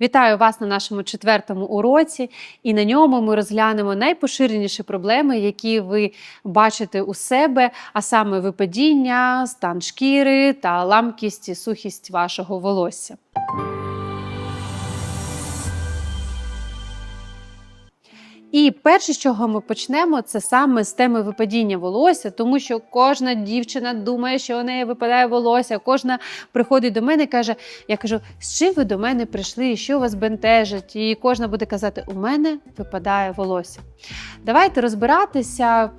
Вітаю вас на нашому четвертому уроці, і на ньому ми розглянемо найпоширеніші проблеми, які ви бачите у себе, а саме випадіння, стан шкіри та ламкість і сухість вашого волосся. І перше, з чого ми почнемо, це саме з теми випадіння волосся, тому що кожна дівчина думає, що у неї випадає волосся. Кожна приходить до мене і каже: Я кажу, з чим ви до мене прийшли, що вас бентежить? І кожна буде казати: У мене випадає волосся. Давайте розбиратися.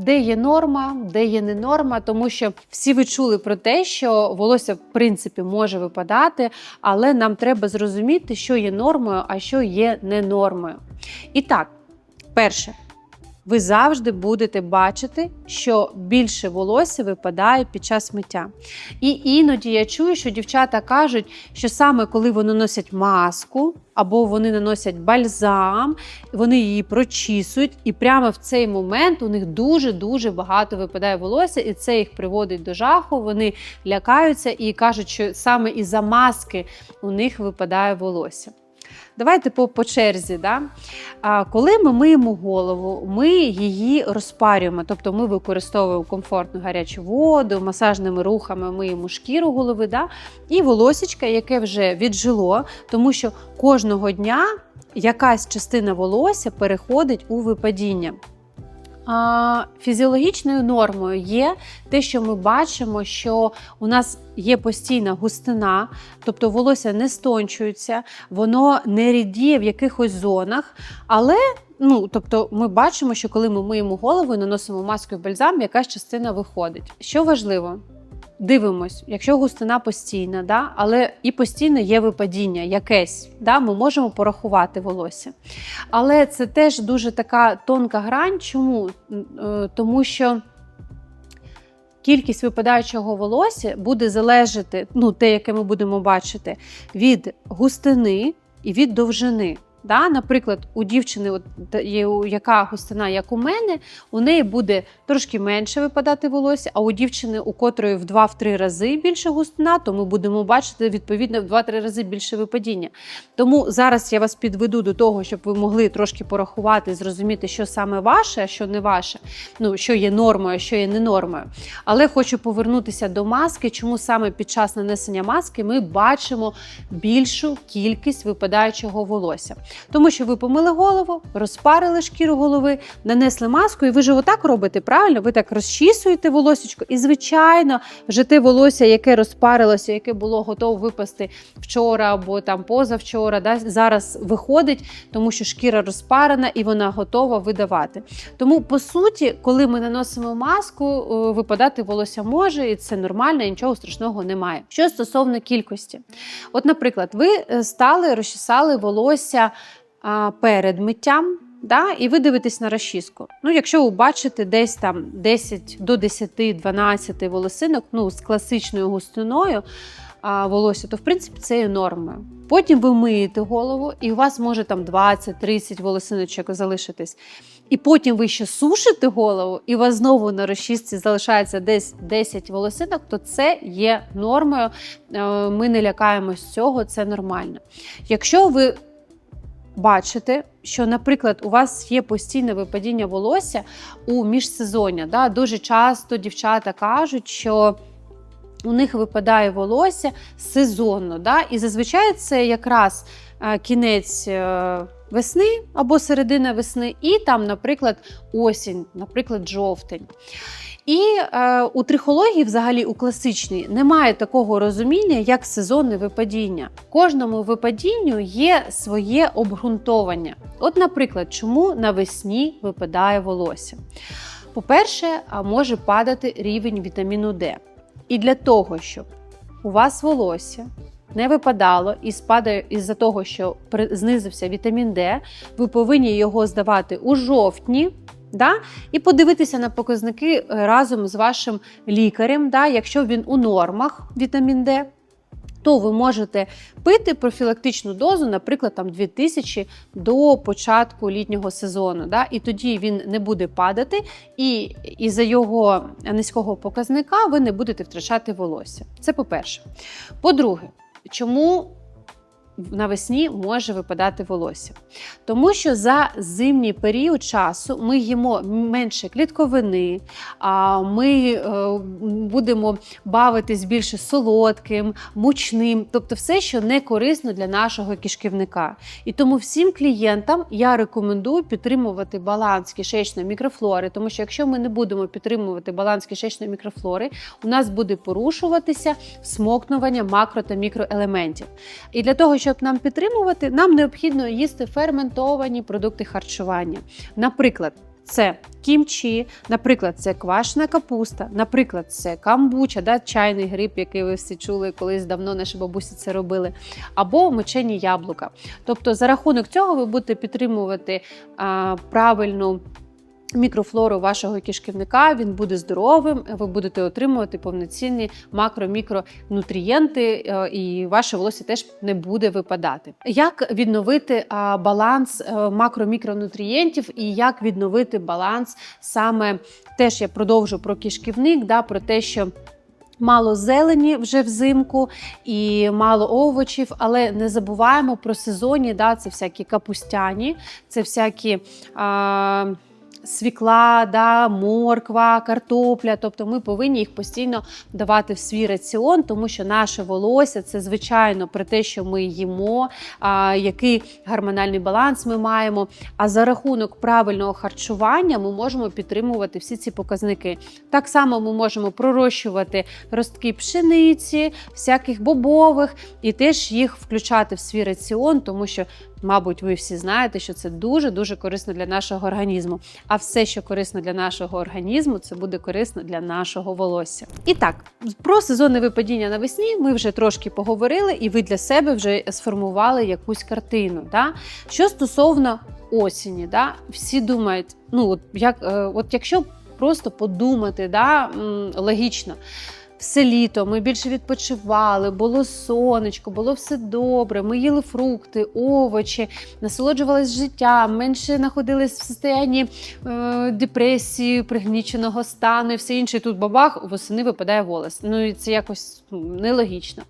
Де є норма, де є не норма, тому що всі ви чули про те, що волосся в принципі може випадати, але нам треба зрозуміти, що є нормою, а що є не нормою. І так, перше, ви завжди будете бачити, що більше волосся випадає під час миття. І іноді я чую, що дівчата кажуть, що саме коли вони носять маску або вони наносять бальзам, вони її прочісують, і прямо в цей момент у них дуже-дуже багато випадає волосся, і це їх приводить до жаху. Вони лякаються і кажуть, що саме із-за маски у них випадає волосся. Давайте по, по черзі. Да? А, коли ми миємо голову, ми її розпарюємо, тобто ми використовуємо комфортну гарячу воду, масажними рухами миємо шкіру голови, да? і волосічка, яке вже віджило, тому що кожного дня якась частина волосся переходить у випадіння. Фізіологічною нормою є те, що ми бачимо, що у нас є постійна густина, тобто волосся не стончується, воно не рідіє в якихось зонах. Але ну, тобто ми бачимо, що коли ми миємо голову і наносимо маску і бальзам, якась частина виходить. Що важливо? Дивимось, якщо густина постійна, да, але і постійно є випадіння якесь, да, ми можемо порахувати волосся. Але це теж дуже така тонка грань. Чому? Е, Тому що кількість випадаючого волосся буде залежати, ну, те, яке ми будемо бачити, від густини і від довжини. Да? Наприклад, у дівчини, от, яка густина, як у мене, у неї буде трошки менше випадати волосся, а у дівчини, у котрої в 2-3 рази більше густина, то ми будемо бачити відповідно в 2-3 рази більше випадіння. Тому зараз я вас підведу до того, щоб ви могли трошки порахувати, зрозуміти, що саме ваше, а що не ваше, ну, що є нормою, що є не нормою. Але хочу повернутися до маски, чому саме під час нанесення маски ми бачимо більшу кількість випадаючого волосся. Тому що ви помили голову, розпарили шкіру голови, нанесли маску, і ви ж отак робите, правильно? Ви так розчісуєте волосечко, і, звичайно, вже те волосся, яке розпарилося, яке було готове випасти вчора або там позавчора, да, зараз виходить, тому що шкіра розпарена і вона готова видавати. Тому, по суті, коли ми наносимо маску, е, випадати волосся може, і це нормально, і нічого страшного немає. Що стосовно кількості, от, наприклад, ви е, стали розчесали волосся перед миттям. Да, і ви дивитесь на розчіску. Ну, якщо ви бачите десь там 10 до 10-12 волосинок, ну, з класичною густиною а, волосся, то в принципі це є нормою. Потім ви миєте голову, і у вас може там 20-30 волосиночок залишитись. І потім ви ще сушите голову, і у вас знову на розчісці залишається десь 10 волосинок, то це є нормою. Е, Ми не лякаємось цього, це нормально. Якщо ви бачите, що, наприклад, у вас є постійне випадіння волосся у міжсезоння. Да? Дуже часто дівчата кажуть, що у них випадає волосся сезонно. Да? І зазвичай це якраз е, кінець. е, Весни або середина весни, і там, наприклад, осінь, наприклад, жовтень. І е, у трихології, взагалі у класичній, немає такого розуміння, як сезонне випадіння. Кожному випадінню є своє обґрунтовання. От, наприклад, чому навесні випадає волосся? По-перше, може падати рівень вітаміну Д. І для того, щоб у вас волосся не випадало і спадає із-за того, що знизився вітамін Д, ви повинні його здавати у жовтні. Да? І подивитися на показники е, разом з вашим лікарем, да? якщо він у нормах вітамін Д, то ви можете пити профілактичну дозу, наприклад, там 2000 до початку літнього сезону. Да? І тоді він не буде падати, і із-за його низького показника ви не будете втрачати волосся. Це по-перше. По-друге, чому навесні може випадати волосся? Тому що за зимній період часу ми їмо менше клітковини, ми е, будемо бавитись більше солодким, мучним, тобто все, що не корисно для нашого кишківника. І тому всім клієнтам я рекомендую підтримувати баланс кишечної мікрофлори, тому що якщо ми не будемо підтримувати баланс кишечної мікрофлори, у нас буде порушуватися всмокнування макро та мікроелементів. І для того, щоб нам підтримувати, нам необхідно їсти ферментовані продукти харчування. Наприклад, це кімчі, наприклад, це квашена капуста, наприклад, це камбуча, да, чайний гриб, який ви всі чули, колись давно наші бабусі це робили, або мочені яблука. Тобто, за рахунок цього ви будете підтримувати а, правильну. Мікрофлору вашого кишківника він буде здоровим, ви будете отримувати повноцінні макро-мікронутрієнти, е, і ваше волосся теж не буде випадати. Як відновити баланс е, макро-мікронутрієнтів і як відновити баланс саме теж я продовжу про кишківник, да, про те, що. Мало зелені вже взимку і мало овочів, але не забуваємо про сезонні, да, це всякі капустяні, це всякі. А, свікла, да, морква, картопля. Тобто ми повинні їх постійно давати в свій раціон, тому що наше волосся це звичайно про те, що ми їмо, а, який гормональний баланс ми маємо. А за рахунок правильного харчування ми можемо підтримувати всі ці показники. Так само ми можемо пророщувати ростки пшениці, всяких бобових, і теж їх включати в свій раціон, тому що Мабуть, ви всі знаєте, що це дуже-дуже корисно для нашого організму. А все, що корисно для нашого організму, це буде корисно для нашого волосся. І так, про сезонне випадіння навесні ми вже трошки поговорили, і ви для себе вже сформували якусь картину. Да? Що стосовно осені, да? всі думають, ну от як е, от якщо просто подумати, да, логічно все літо ми більше відпочивали, було сонечко, було все добре. Ми їли фрукти, овочі, насолоджувалися життям, менше знаходились в состоянні е, депресії, пригніченого стану і все інше. І Тут бабах восени випадає волос. Ну і це якось ну, нелогічно.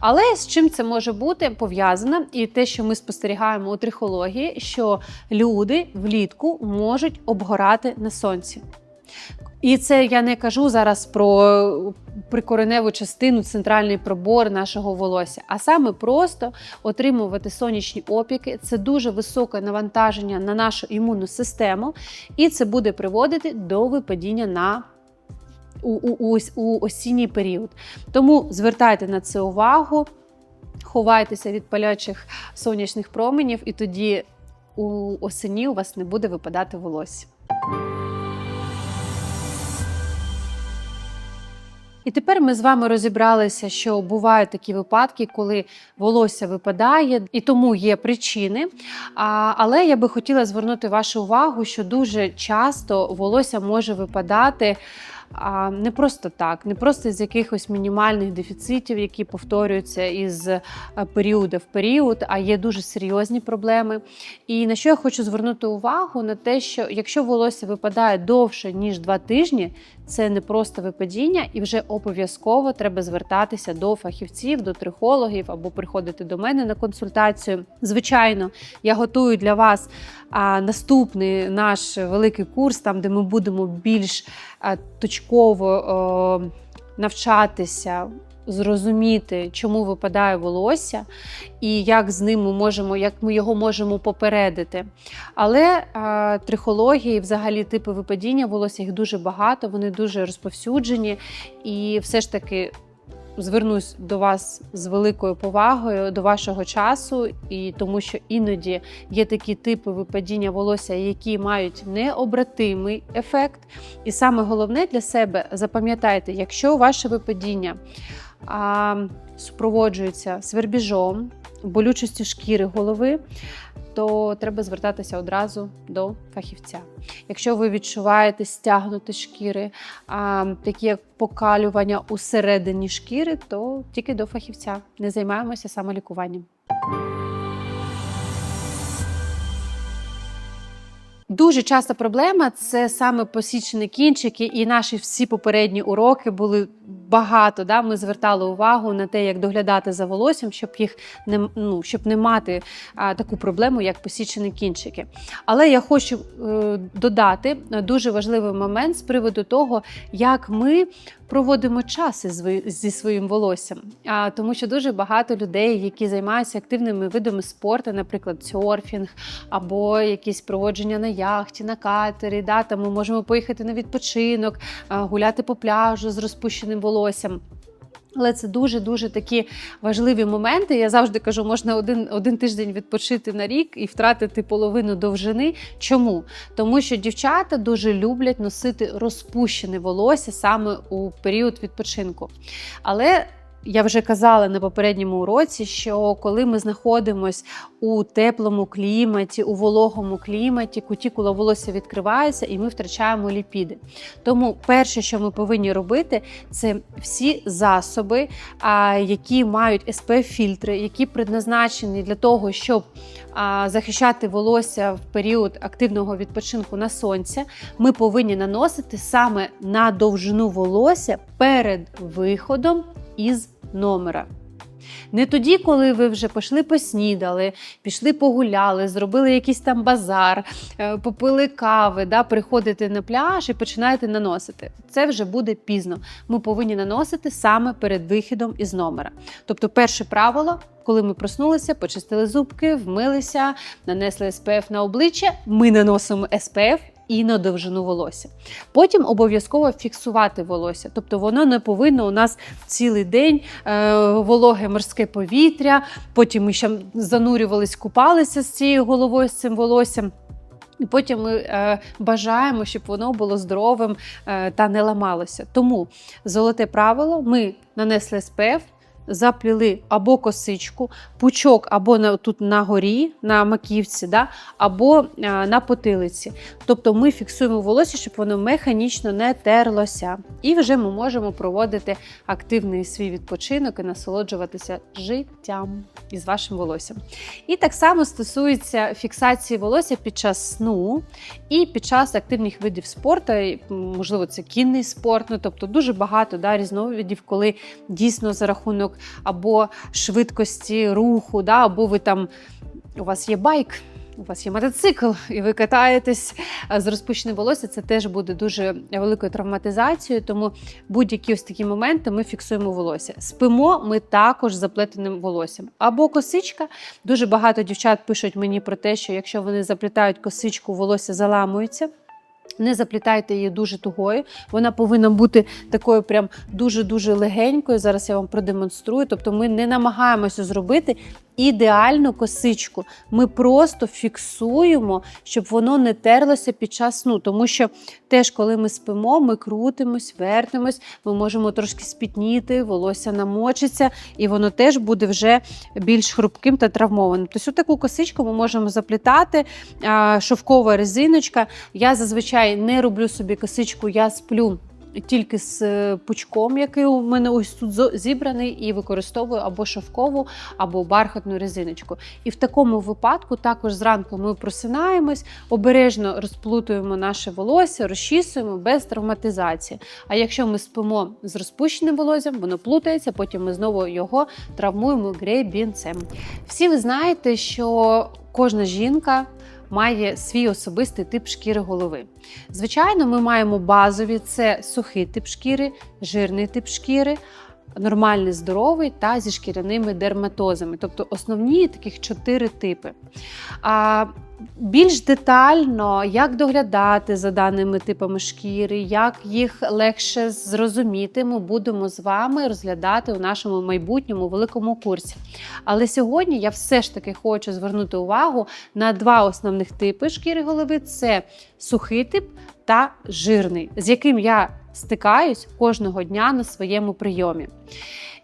Але з чим це може бути пов'язано, і те, що ми спостерігаємо у трихології, що люди влітку можуть обгорати на сонці. І це я не кажу зараз про прикореневу частину, центральний пробор нашого волосся, а саме просто отримувати сонячні опіки. Це дуже високе навантаження на нашу імунну систему, і це буде приводити до випадіння на у, у, у, осінній період. Тому звертайте на це увагу, ховайтеся від палячих сонячних променів, і тоді у осені у вас не буде випадати волосся. І тепер ми з вами розібралися, що бувають такі випадки, коли волосся випадає, і тому є причини. Але я би хотіла звернути вашу увагу, що дуже часто волосся може випадати. А не просто так, не просто з якихось мінімальних дефіцитів, які повторюються із е, періоду в період, а є дуже серйозні проблеми. І на що я хочу звернути увагу на те, що якщо волосся випадає довше ніж два тижні, це не просто випадіння, і вже обов'язково треба звертатися до фахівців, до трихологів або приходити до мене на консультацію. Звичайно, я готую для вас а, наступний наш великий курс, там де ми будемо більш а, точково а, навчатися. Зрозуміти, чому випадає волосся, і як з ним ми можемо, як ми його можемо попередити. Але е, трихології, взагалі, типи випадіння волосся їх дуже багато, вони дуже розповсюджені, і все ж таки звернусь до вас з великою повагою до вашого часу, і тому що іноді є такі типи випадіння волосся, які мають необратимий ефект. І саме головне для себе запам'ятайте, якщо ваше випадіння а, супроводжується свербіжом, болючістю шкіри голови, то треба звертатися одразу до фахівця. Якщо ви відчуваєте стягнути шкіри, а, такі як покалювання усередині шкіри, то тільки до фахівця. Не займаємося самолікуванням. Дуже часта проблема це саме посічені кінчики, і наші всі попередні уроки були багато да, ми звертали увагу на те, як доглядати за волоссям, щоб їх не ну, щоб не мати а, таку проблему, як посічені кінчики. Але я хочу е, додати дуже важливий момент з приводу того, як ми проводимо час зі своїм волоссям. А, тому що дуже багато людей, які займаються активними видами спорту, наприклад, серфінг або якісь проводження на яхті, на катері. Да, там ми можемо поїхати на відпочинок, гуляти по пляжу з розпущеним волоссям. Але це дуже дуже такі важливі моменти. Я завжди кажу, можна один, один тиждень відпочити на рік і втратити половину довжини. Чому? Тому що дівчата дуже люблять носити розпущене волосся саме у період відпочинку. Але я вже казала на попередньому уроці, що коли ми знаходимося у теплому кліматі, у вологому кліматі, кутікула волосся відкривається і ми втрачаємо ліпіди. Тому перше, що ми повинні робити, це всі засоби, які мають SPF-фільтри, які предназначені для того, щоб захищати волосся в період активного відпочинку на сонці, ми повинні наносити саме на довжину волосся перед виходом із номера. Не тоді, коли ви вже пішли поснідали, пішли погуляли, зробили якийсь там базар, е, попили кави, да, приходите на пляж і починаєте наносити. Це вже буде пізно. Ми повинні наносити саме перед вихідом із номера. Тобто, перше правило, коли ми проснулися, почистили зубки, вмилися, нанесли SPF на обличчя, ми наносимо SPF і на довжину волосся. Потім обов'язково фіксувати волосся, тобто воно не повинно у нас цілий день е, вологе морське повітря. Потім ми ще занурювались, купалися з цією головою, з цим волоссям. І потім ми е, бажаємо, щоб воно було здоровим е, та не ламалося. Тому золоте правило: ми нанесли SPF, запліли або косичку, пучок або на, тут на горі, на маківці, да, або е, на потилиці. Тобто ми фіксуємо волосся, щоб воно механічно не терлося. І вже ми можемо проводити активний свій відпочинок і насолоджуватися життям із вашим волоссям. І так само стосується фіксації волосся під час сну і під час активних видів спорту, можливо, це кінний спорт. Ну тобто дуже багато да, різновидів, коли дійсно за рахунок або швидкості руху, да, або ви там у вас є байк. У вас є мотоцикл, і ви катаєтесь з розпущеним волосся, це теж буде дуже великою травматизацією. Тому будь-які ось такі моменти ми фіксуємо волосся. Спимо ми також заплетеним волоссям. Або косичка. Дуже багато дівчат пишуть мені про те, що якщо вони заплітають косичку, волосся заламується. Не заплітайте її дуже тугою. Вона повинна бути такою прям дуже-дуже легенькою. Зараз я вам продемонструю. Тобто ми не намагаємося зробити ідеальну косичку. Ми просто фіксуємо, щоб воно не терлося під час сну. Тому що теж, коли ми спимо, ми крутимось, вертимось, ми можемо трошки спітніти, волосся намочиться, і воно теж буде вже більш хрупким та травмованим. Тобто таку косичку ми можемо заплітати, шовкова резиночка. Я зазвичай не роблю собі косичку, я сплю. Тільки з е, пучком, який у мене ось тут зібраний, і використовую або шовкову, або бархатну резиночку. І в такому випадку також зранку ми просинаємось, обережно розплутуємо наше волосся, розчісуємо без травматизації. А якщо ми спимо з розпущеним волоссям, воно плутається, потім ми знову його травмуємо гребінцем. Всі ви знаєте, що кожна жінка має свій особистий тип шкіри голови. Звичайно, ми маємо базові: це сухий тип шкіри, жирний тип шкіри. Нормальний здоровий та зі шкіряними дерматозами, тобто основні таких чотири типи. А більш детально, як доглядати за даними типами шкіри, як їх легше зрозуміти, ми будемо з вами розглядати у нашому майбутньому великому курсі. Але сьогодні я все ж таки хочу звернути увагу на два основних типи шкіри голови: це сухий тип та жирний, з яким я стикаюсь кожного дня на своєму прийомі.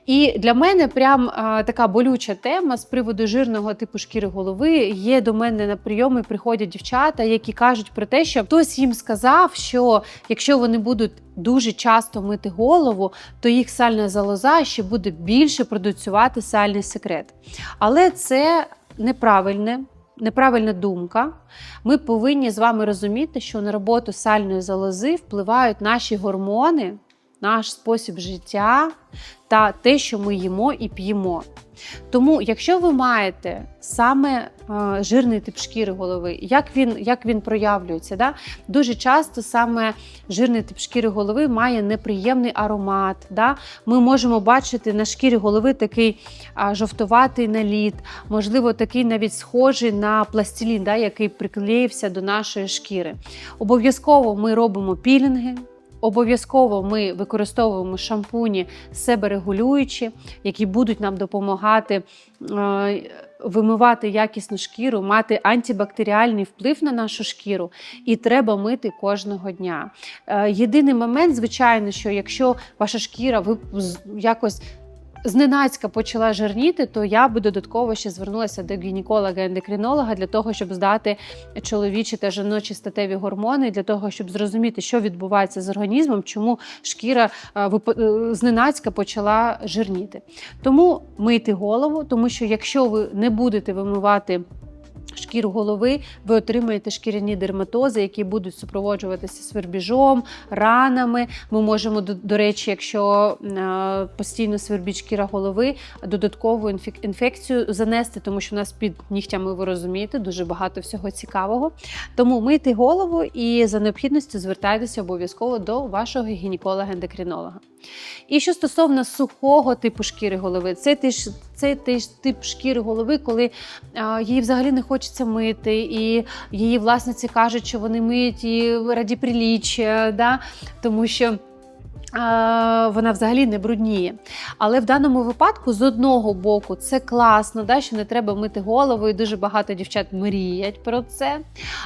І для мене прям а, така болюча тема з приводу жирного типу шкіри голови. Є до мене на прийоми приходять дівчата, які кажуть про те, що хтось їм сказав, що якщо вони будуть дуже часто мити голову, то їх сальна залоза ще буде більше продуцювати сальний секрет. Але це неправильне. Неправильна думка. Ми повинні з вами розуміти, що на роботу сальної залози впливають наші гормони, наш спосіб життя та те, що ми їмо і п'ємо. Тому, якщо ви маєте саме е, жирний тип шкіри голови, як він, як він проявлюється, да? дуже часто саме жирний тип шкіри голови має неприємний аромат. Да? Ми можемо бачити на шкірі голови такий а, жовтуватий наліт, можливо, такий навіть схожий на пластилін, да? який приклеївся до нашої шкіри. Обов'язково ми робимо пілінги. Обов'язково ми використовуємо шампуні себерегулюючі, які будуть нам допомагати е, вимивати якісну шкіру, мати антибактеріальний вплив на нашу шкіру, і треба мити кожного дня. Е, єдиний момент, звичайно, що якщо ваша шкіра ви якось зненацька почала жирніти, то я би додатково ще звернулася до гінеколога-ендокринолога для того, щоб здати чоловічі та жіночі статеві гормони, для того, щоб зрозуміти, що відбувається з організмом, чому шкіра е, е, зненацька почала жирніти. Тому мийте голову, тому що якщо ви не будете вимивати. Шкіру голови, ви отримаєте шкіряні дерматози, які будуть супроводжуватися свербіжом, ранами. Ми можемо, до, речі, якщо е, постійно свербіть шкіра голови, додаткову інфекцію занести, тому що у нас під нігтями, ви розумієте, дуже багато всього цікавого. Тому мийте голову і за необхідністю звертайтеся обов'язково до вашого гінеколога-ендокринолога. І що стосовно сухого типу шкіри голови, це теж це теж тип шкіри голови, коли а, її взагалі не хочеться мити, і її власниці кажуть, що вони миють її раді приліччя, да? тому що. Вона взагалі не брудніє. Але в даному випадку, з одного боку, це класно, да, що не треба мити голову, і дуже багато дівчат мріять про це.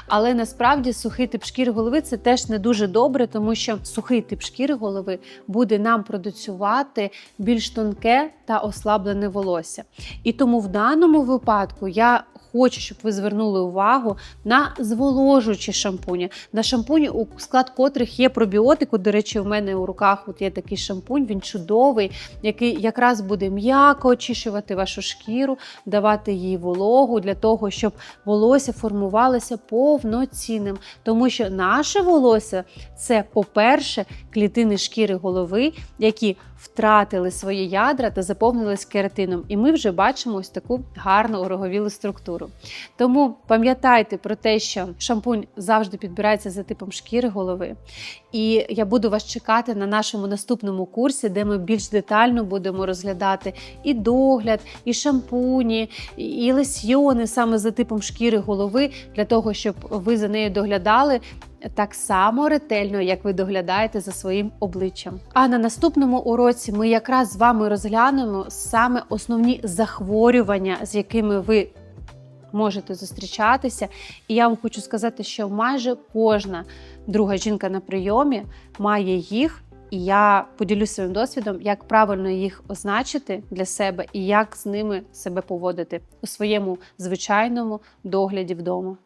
Але насправді сухий тип шкіри голови це теж не дуже добре, тому що сухий тип шкіри голови буде нам продуцювати більш тонке та ослаблене волосся. І тому в даному випадку я хочу, щоб ви звернули увагу на зволожуючі шампуні, на шампуні, у склад котрих є пробіотику. До речі, в мене у руках от є такий шампунь, він чудовий, який якраз буде м'яко очищувати вашу шкіру, давати їй вологу для того, щоб волосся формувалося повноцінним. Тому що наше волосся це, по-перше, клітини шкіри голови, які втратили свої ядра та заповнились кератином. І ми вже бачимо ось таку гарну ороговілу структуру. Тому пам'ятайте про те, що шампунь завжди підбирається за типом шкіри голови. І я буду вас чекати на нашому наступному курсі, де ми більш детально будемо розглядати і догляд, і шампуні, і лосьйони саме за типом шкіри голови, для того, щоб ви за нею доглядали так само ретельно, як ви доглядаєте за своїм обличчям. А на наступному уроці ми якраз з вами розглянемо саме основні захворювання, з якими ви можете зустрічатися. І я вам хочу сказати, що майже кожна друга жінка на прийомі має їх. І я поділюся своїм досвідом, як правильно їх означити для себе і як з ними себе поводити у своєму звичайному догляді вдома.